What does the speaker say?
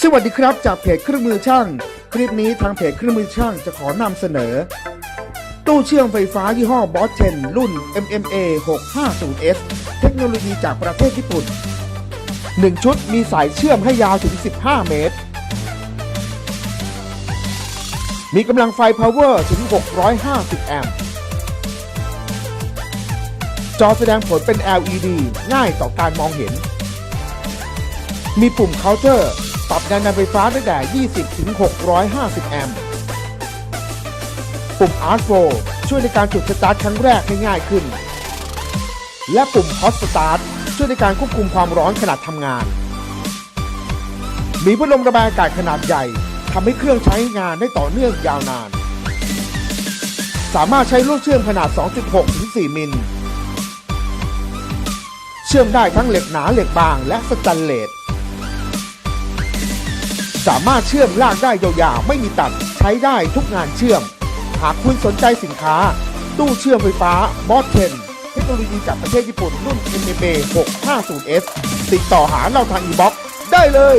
สวัสดีครับจากเพจเครื่องมือช่าง คลิปนี้ทางเพจเครื่องมือช่างจะขอนำเสนอ ตู้เชื่อมไฟฟ้ายี่ห้อบอส10รุ่น MMA 650S เทคโนโลยีจากประเทศญี่ปุ่น 1 ชุดมีสายเชื่อมให้ยาวถึง 15 เมตร มีกำลังไฟ power ถึง 650 แอมป์จอแสดงผลเป็น LED ง่ายต่อการมองเห็น มีปุ่มเคาน์เตอร์ ปรับแรงดันไฟฟ้าตั้งแต่ 20 ถึง 650 แอมป์ ปุ่ม Art Flow ช่วยในการจุดสตาร์ทครั้งแรกให้ง่ายขึ้น และปุ่ม Hot Start ช่วยในการควบคุมความร้อนขณะทำงาน มีพัดลมระบายอากาศขนาดใหญ่ทำให้เครื่องใช้งานได้ต่อเนื่องยาวนาน สามารถใช้ลวดเชื่อมขนาด 2.6 ถึง 4 มิล เชื่อมได้ทั้งเหล็กหนาเหล็กบางและสแตนเลส สามารถเชื่อมลากได้ยาวๆไม่มีตัดใช้ได้ทุกงานเชื่อม หากคุณสนใจสินค้า ตู้เชื่อมไฟฟ้าบอสเทนเทคโนโลยีจากประเทศญี่ปุ่นรุ่น MMA 650S ติดต่อหาเราทางอีบ็อกได้เลย